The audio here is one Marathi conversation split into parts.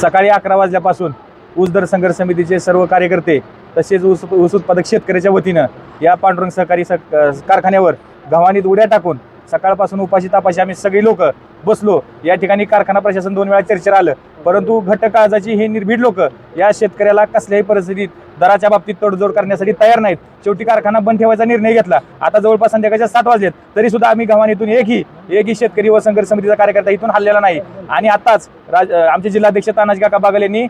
सकाळी अकरा वाजल्यापासून ऊस दर संघर्ष समितीचे सर्व कार्यकर्ते तसेच ऊस ऊस उत्पादक शेतकऱ्याच्या वतीनं या पांडुरंग सहकारी सक कारखान्यावर गव्हाणीत उड्या टाकून सकाळपासून उपाशी तापाशी आम्ही सगळी लोक बसलो. या ठिकाणी कारखाना प्रशासन दोन वेळा चर्चेला आलं. परंतु घट्ट काळजाची ही निर्भीड लोक या शेतकऱ्याला कसल्याही परिस्थितीत दराच्या बाबतीत तडजोड करण्यासाठी तयार नाहीत. शेवटी कारखाना बंद ठेवायचा निर्णय घेतला. आता जवळपास संध्याकाळच्या सात वाजलेत. तरी सुद्धा आम्ही गव्हाणीतून एकही एकही शेतकरी व संघर्ष समितीचा कार्यकर्ता इथून हल्लेला नाही. आणि आताच राज आमचे जिल्हाध्यक्ष तानाजी काका बागल यांनी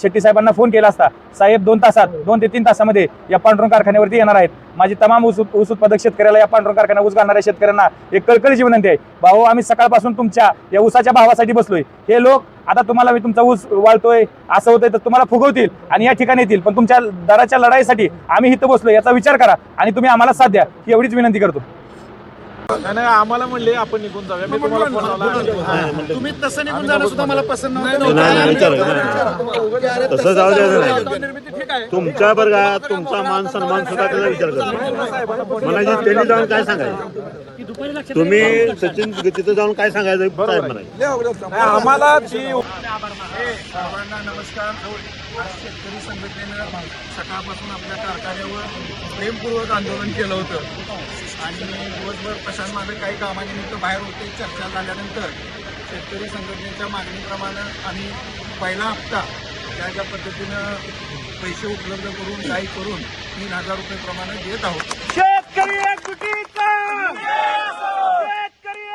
शेट्टी साहेबांना फोन केला असता. साहेब दोन तासात दोन ते तीन तासामध्ये या पांढरुण कारखान्यावरती येणार आहेत. माझी तमाम ऊस ऊस उत्पादक शेतकऱ्याला या पांढरुण कारखान्यात ऊस घालणाऱ्या शेतकऱ्यांना एक कळकळीची विनंती आहे. भाऊ आम्ही सकाळपासून तुमच्या या ऊसाच्या भावासाठी बसलोय. हे लोक आता तुम्हाला मी तुमचा ऊस वाळतोय असं होतंय तर तुम्हाला फुगवतील आणि या ठिकाणी येतील. पण तुमच्या दराच्या लढाईसाठी आम्ही इथं बसलो याचा विचार करा आणि तुम्ही आम्हाला साथ द्या. ही एवढीच विनंती करतो. नाही नाही, आम्हाला म्हणले आपण निघून जाऊया. मी तुम्हाला फोन लावला. तुम्ही तसं निघून जाणं सुद्धा मला पसंत नव्हतं. नाही नाही विचार तसं जाऊ द्यायचं नाही. तुमच्या वर्गात तुमचा मान सन्मान सुद्धा त्याचा विचार करतो. मला जे त्यांनी जाऊन काय सांगायचं? तुम्ही सचिन तिथं जाऊन काय सांगायचं साहेब म्हणायचं? आम्हाला जी सर्वांना नमस्कार. आज शेतकरी संघटनेनं सकाळपासून आपल्या कारखान्यावर प्रेमपूर्वक आंदोलन केलं होतं. आणि दिवसभर प्रशांत माझं काही कामानिमित्त बाहेर होते चर्चा झाल्यानंतर शेतकरी संघटनेच्या मागणीप्रमाणे आम्ही पहिला हप्ता ज्या ज्या पद्धतीनं पैसे उपलब्ध करून काही करून तीन हजार रुपये प्रमाणे देत आहोत. शेतकरी एकजुटीचा! शेतकरी